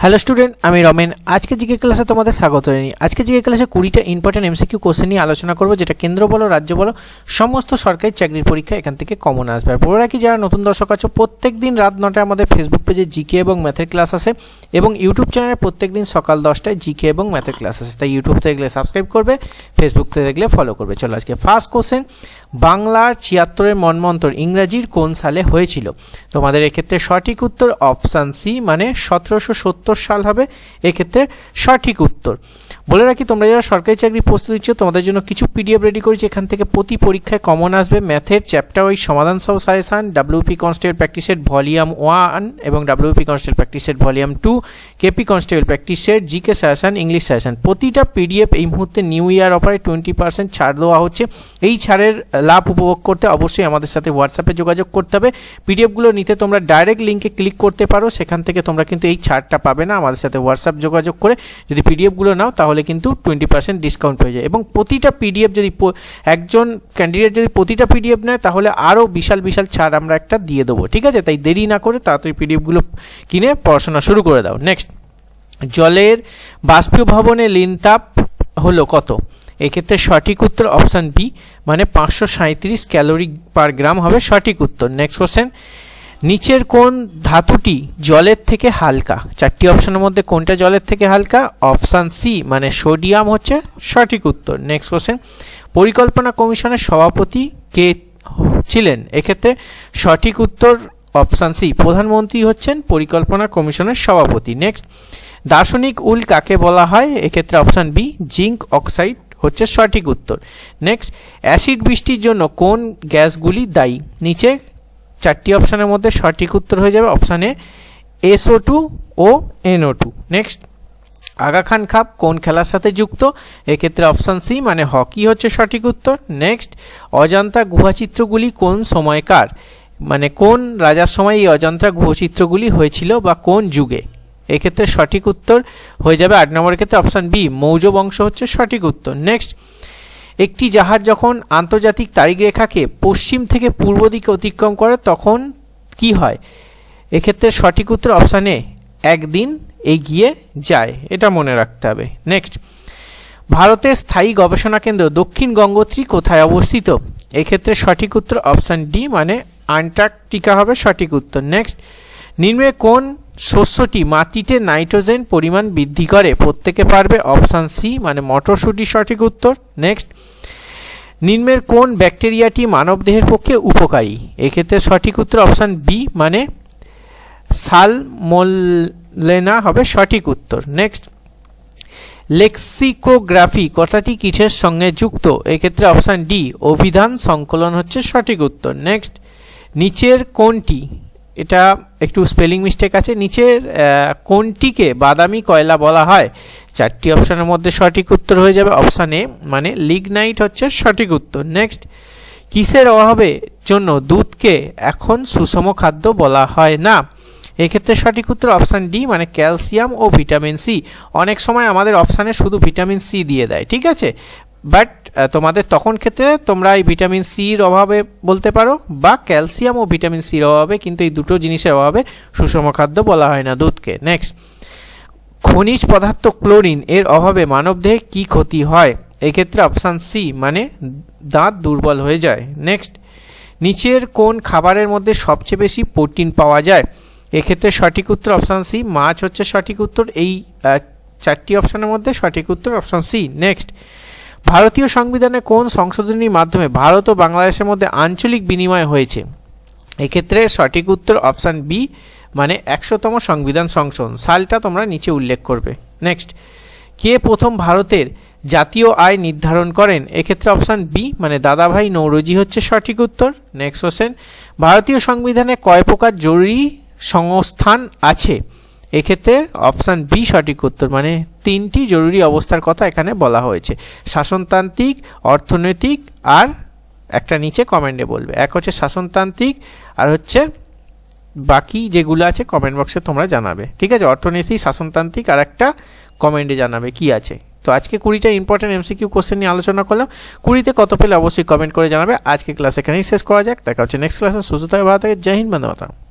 Hello student আমি রমেন। আজকে GK ক্লাসে তোমাদের স্বাগত জানাই আজকে জিকে ক্লাসে কুড়িটা ইম্পর্টেন্ট এমসিকিউ কোশ্চেন নিয়ে আলোচনা করব, যেটা কেন্দ্র বলো, রাজ্য বলো, সমস্ত সরকারি চাকরির পরীক্ষা এখান থেকে কমন আসবে। আর পরে রাখি, যারা নতুন দর্শক আছো প্রত্যেক দিন রাত নটায় আমাদের ফেসবুক পেজে জিকে এবং ম্যাথের ক্লাস আসে এবং ইউটিউব চ্যানেলে প্রত্যেক দিন সকাল দশটায় জিকে এবং ম্যাথের ক্লাস আসে। তাই ইউটিউব থেকে সাবস্ক্রাইব করবে ফেসবুক থেকে দেখলে ফলো করবে। চলো আজকে ফার্স্ট কোশ্চেন বাংলার ছিয়াত্তরের মনমন্তর ইংরাজির কোন সালে হয়েছিল? তোমাদের এক্ষেত্রে সঠিক উত্তর অপশান সি মানে সতেরোশো সত্তর সাল হবে। এক্ষেত্রে সঠিক উত্তর। বলে রাখি, তোমরা যারা সরকারি চাকরি প্রস্তুতি দিচ্ছ তোমাদের জন্য কিছু পিডিএফ রেডি করেছি। এখান থেকে প্রতি পরীক্ষায় কমন আসবে ম্যাথের চ্যাপ্টার ওই সমাধান সহ সাজেশান ডাব্লিউপি কনস্টেবল প্র্যাকটিসের ভলিউম ওয়ান এবং ডাব্লিউপি কনস্টেবল প্র্যাকটিসের ভলিউম টু কেপি কনস্টেবল প্র্যাকটিসের জিকে সাজেশান ইংলিশ সাজেশন প্রতিটা পিডিএফ এই মুহূর্তে নিউ ইয়ার অফারে টোয়েন্টি পার্সেন্ট ছাড় দেওয়া হচ্ছে। এই ছাড়ের লাভ উপভোগ করতে অবশ্যই আমাদের সাথে হোয়াটসঅ্যাপে যোগাযোগ করতে হবে। পিডিএফগুলো নিতে তোমরা ডাইরেক্ট লিঙ্কে ক্লিক করতে পারো। সেখান থেকে তোমরা কিন্তু এই ছাড়টা পাবে না। আমাদের সাথে হোয়াটসঅ্যাপ যোগাযোগ করে যদি পিডিএফগুলো নাও, তাহলে কিন্তু টোয়েন্টি পার্সেন্ট ডিসকাউন্ট পেয়ে যায় এবং প্রতিটা পিডিএফ যদি একজন ক্যান্ডিডেট যদি প্রতিটা পিডিএফ নেয়, তাহলে আরও বিশাল বিশাল ছাড় আমরা একটা দিয়ে দেবো। ঠিক আছে? তাই দেরি না করে তাড়াতাড়ি পিডিএফগুলো কিনে পড়াশোনা শুরু করে দাও। নেক্সট জলের বাষ্পীভবনে লিনতাপ হলো কত? এক্ষেত্রে সঠিক উত্তর অপশান বি মানে পাঁচশো সাঁত্রিশ ক্যালোরি পার গ্রাম হবে সঠিক উত্তর। নেক্সট কোশ্চেন নিচের কোন ধাতুটি জলের থেকে হালকা? চারটি অপশনের মধ্যে কোনটা জলের থেকে হালকা? অপশান সি মানে সোডিয়াম হচ্ছে সঠিক উত্তর। নেক্সট কোশ্চেন পরিকল্পনা কমিশনের সভাপতি কে ছিলেন? এক্ষেত্রে সঠিক উত্তর অপশান সি প্রধানমন্ত্রী হচ্ছেন পরিকল্পনা কমিশনের সভাপতি। নেক্সট দার্শনিক উল কাকে বলা হয়? এক্ষেত্রে অপশান বি জিঙ্ক অক্সাইড হচ্ছে সঠিক উত্তর। নেক্সট অ্যাসিড বৃষ্টির জন্য কোন গ্যাসগুলি দায়ী? নিচে চারটি অপশানের মধ্যে সঠিক উত্তর হয়ে যাবে অপশানে এসও টু ও NO two next Aga Khan cup কোন খেলার সাথে যুক্ত? এক্ষেত্রে অপশান সি মানে হকি হচ্ছে সঠিক উত্তর। নেক্সট অজান্তা গুহাচিত্রগুলি কোন সময়কার মানে কোন রাজার সময় এই অজান্তা গুহচিত্রগুলি হয়েছিল বা কোন যুগে? এক্ষেত্রে সঠিক উত্তর হয়ে যাবে আট নম্বরের ক্ষেত্রে অপশান বি মৌর্য বংশ হচ্ছে সঠিক উত্তর। নেক্সট একটি জাহাজ যখন আন্তর্জাতিক তারিখ রেখাকে পশ্চিম থেকে পূর্ব দিকে অতিক্রম করে, তখন কি হয়? এক্ষেত্রে সঠিক উত্তর অপশান একদিন এগিয়ে যায়। এটা মনে রাখতে হবে। নেক্সট ভারতের স্থায়ী গবেষণা কেন্দ্র দক্ষিণ গঙ্গোত্রী কোথায় অবস্থিত? এক্ষেত্রে সঠিক উত্তর অপশান ডি মানে আন্টার্কটিকা হবে সঠিক উত্তর। নেক্সট নিম্নে কোন শস্যটি মাটিতে নাইট্রোজেন পরিমাণ বৃদ্ধি করে। প্রত্যেকে পারবে অপশান সি মানে মটরশুঁটি সঠিক উত্তর। নেক্সট নিম্নের কোন ব্যাকটেরিয়াটি মানবদেহের পক্ষে উপকারী? এক্ষেত্রে সঠিক উত্তর অপশান বি মানে সালমোলেনা হবে সঠিক উত্তর। নেক্সট লেক্সিকোগ্রাফি কথাটি কিসের সঙ্গে যুক্ত? এক্ষেত্রে অপশান ডি অভিধান সংকলন হচ্ছে সঠিক উত্তর। নেক্সট নিচের কোনটি? এটা একটু স্পেলিং মিস্টেক আছে, নিচের কোনটিকে বাদামি কয়লা বলা হয়? চারটি অপশানের মধ্যে সঠিক উত্তর হয়ে যাবে অপশান এ মানে লিগনাইট হচ্ছে সঠিক উত্তর। নেক্সট কিসের অভাবে জন্য দুধকে এখন সুষম খাদ্য বলা হয় না? এক্ষেত্রে সঠিক উত্তর অপশান ডি মানে ক্যালসিয়াম ও ভিটামিন সি। অনেক সময় আমাদের অপশানে শুধু ভিটামিন সি দিয়ে দেয়, ঠিক আছে? বাট তোমাদের তখন ক্ষেত্রে তোমরা এই ভিটামিন সির অভাবে বলতে পারো, বা ক্যালসিয়াম ও ভিটামিন সির অভাবে, কিন্তু এই দুটো জিনিসের অভাবে সুষম খাদ্য বলা হয় না দুধকে। নেক্সট খনিজ পদার্থ ক্লোরিন এর অভাবে মানবদেহে কি ক্ষতি হয়? এক্ষেত্রে অপশান সি মানে দাঁত দুর্বল হয়ে যায়। নেক্সট নিচের কোন খাবারের মধ্যে সবচেয়ে বেশি প্রোটিন পাওয়া যায়? এক্ষেত্রে সঠিক উত্তর অপশান সি মাছ হচ্ছে সঠিক উত্তর। এই চারটি অপশানের মধ্যে সঠিক উত্তর অপশান সি নেক্সট ভারতীয় সংবিধানে কোন সংশোধনীর মাধ্যমে ভারত ও বাংলাদেশের মধ্যে আঞ্চলিক বিনিময় হয়েছে? এক্ষেত্রে সঠিক উত্তর অপশান বি মানে একশোতম সংবিধান সংশোধন। সালটা তোমরা নিচে উল্লেখ করবে। নেক্সট কে প্রথম ভারতের জাতীয় আয় নির্ধারণ করেন? এক্ষেত্রে অপশান বি মানে দাদাভাই নৌরজি হচ্ছে সঠিক উত্তর। নেক্সট কোশ্চেন ভারতীয় সংবিধানে কয় প্রকার জরুরি সংস্থান আছে? এক্ষেত্রে অপশান বি সঠিক উত্তর মানে তিনটি জরুরি অবস্থার কথা এখানে বলা হয়েছে। শাসনতান্ত্রিক, অর্থনৈতিক আর একটা নিচে কমেন্টে বলবে। এক হচ্ছে শাসনতান্ত্রিক, আর হচ্ছে বাকি যেগুলো আছে কমেন্ট বক্সে তোমরা জানাবে। ঠিক আছে? অর্থনৈতিক, শাসনতান্ত্রিক আর একটা কমেন্টে জানাবে কি আছে। তো আজকে কুড়িটা ইম্পর্টেন্ট এমসিকিউ কোশ্চেন নিয়ে আলোচনা করলাম। কুড়িতে কত পেলে অবশ্যই কমেন্ট করে জানাবে। আজকে ক্লাস এখানেই শেষ করা যাক। দেখা হচ্ছে নেক্সট ক্লাসে সুস্থ থাকে, ভালো থাকে। জয় হিন্দ বন্ধু